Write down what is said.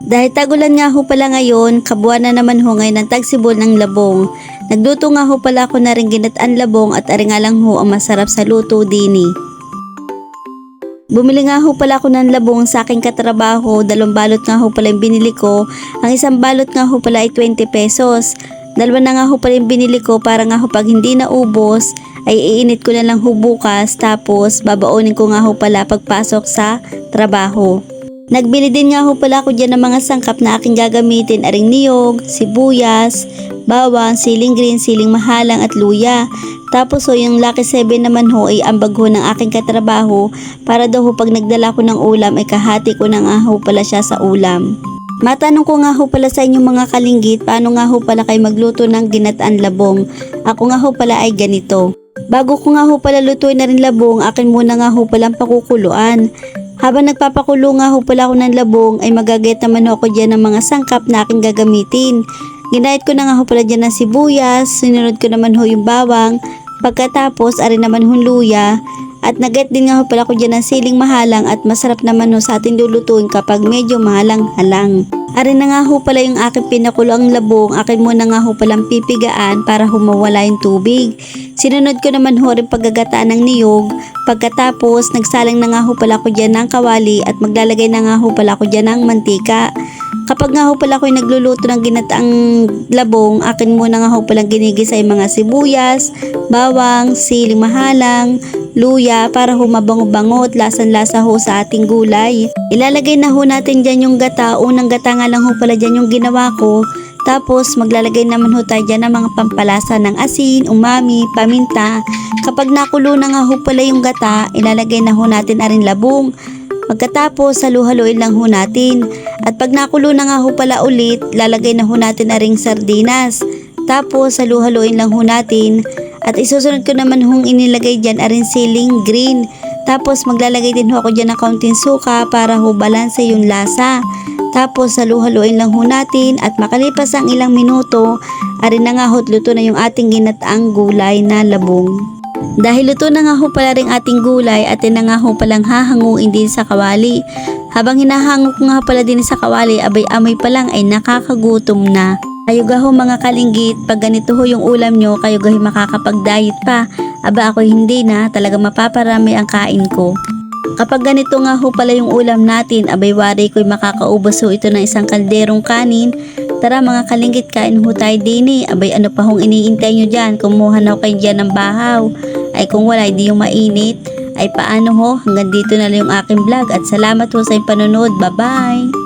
Dahil tagulan nga ho pala ngayon, kabuuan na naman ho ngayon ng tagsibol ng labong. Nagluto nga ho pala ako na rin ginataan labong at ari nga lang ho ang masarap sa luto dini. Bumili nga ho pala ako ng labong sa aking katrabaho, dalawang balot nga ho pala yung binili ko. Ang isang balot nga ho pala ay 20 pesos. Dalawa na nga ho pala yung binili ko para nga ho pag hindi naubos ay iinit ko na lang ho bukas tapos babaonin ko nga ho pala pagpasok sa trabaho. Nagbili din nga ho pala ako dyan ng mga sangkap na aking gagamitin aring niyog, sibuyas, bawang, siling green, siling mahalang at luya. Tapos ho yung Lucky 7 naman ho ay ambag ho ng aking katrabaho para daw ho pag nagdala ko ng ulam ay kahati ko na nga ho pala siya sa ulam. Matanong ko nga ho pala sa inyong mga kalinggit paano nga ho pala kayo magluto ng ginataan labong. Ako nga ho pala ay ganito. Bago ko nga ho pala lutuin na rin labong, akin muna nga ho palang pakukuluan. Habang nagpapakulo nga ho pala ako ng labong ay magagayat naman ako dyan ng mga sangkap na aking gagamitin. Ginayat ko na nga ho pala dyan ng sibuyas, sinunod ko naman ho yung bawang, pagkatapos ari naman ho luya, at nagayat din nga ho pala ko dyan ng siling mahalang at masarap naman ho sa ating lulutuin kapag medyo mahalang-halang. Ari na nga ho pala yung aking pinakulo ang labong, akin muna nga ho palang pipigaan para humawala yung tubig. Sinunod ko naman ho rin paggagataan ng niyog, pagkatapos nagsalang na nga ho pala ko dyan ng kawali at maglalagay na nga ho pala ko dyan ng mantika. Kapag nga ho pala ako'y nagluluto ng ginataang labong, akin muna nga ho palang ginigisa yung mga sibuyas, bawang, siling mahalang, luya para humabango-bango at lasan-lasa ho sa ating gulay. Ilalagay na ho natin dyan yung gata. Unang gata nga lang ho pala dyan yung ginawa ko. Tapos maglalagay naman ho tayo dyan ng mga pampalasa ng asin, umami, paminta. Kapag nakulo na nga ho pala yung gata, ilalagay na ho natin aring labong. Pagkatapos, halu-haluin lang ho natin. At pag nakulo na nga ho pala ulit, lalagay na ho natin aring sardinas. Tapos, halu-haluin lang ho natin. At isusunod ko naman hong inilagay dyan aring siling green. Tapos maglalagay din ho ako dyan ng kaunting suka para ho balanse yung lasa. Tapos halu-haluin lang ho natin at makalipas ang ilang minuto, arin na nga ho't luto na yung ating ginataang gulay na labong. Dahil luto na nga ho pala rin ating gulay at na nga ho palang hahanguin din sa kawali. Habang hinahango ko nga pala din sa kawali, abay amoy pa lang ay nakakagutom na. Kayo gaho mga kalinggit, pag ganito ho yung ulam nyo, kayo gaho makakapag-diet pa. Aba ako hindi na, talaga mapaparami ang kain ko. Kapag ganito nga ho pala yung ulam natin, abay wari ko'y makakaubos ho ito ng isang kalderong kanin. Tara mga kalinggit, kain ho tayo din eh. Abay ano pa hong iniintay nyo dyan, kumuha na ho kayo dyan ng bahaw. Ay kung wala, hindi yung mainit. Ay paano ho, hanggang dito na lang yung aking vlog at salamat ho sa inyong panonood. Bye-bye!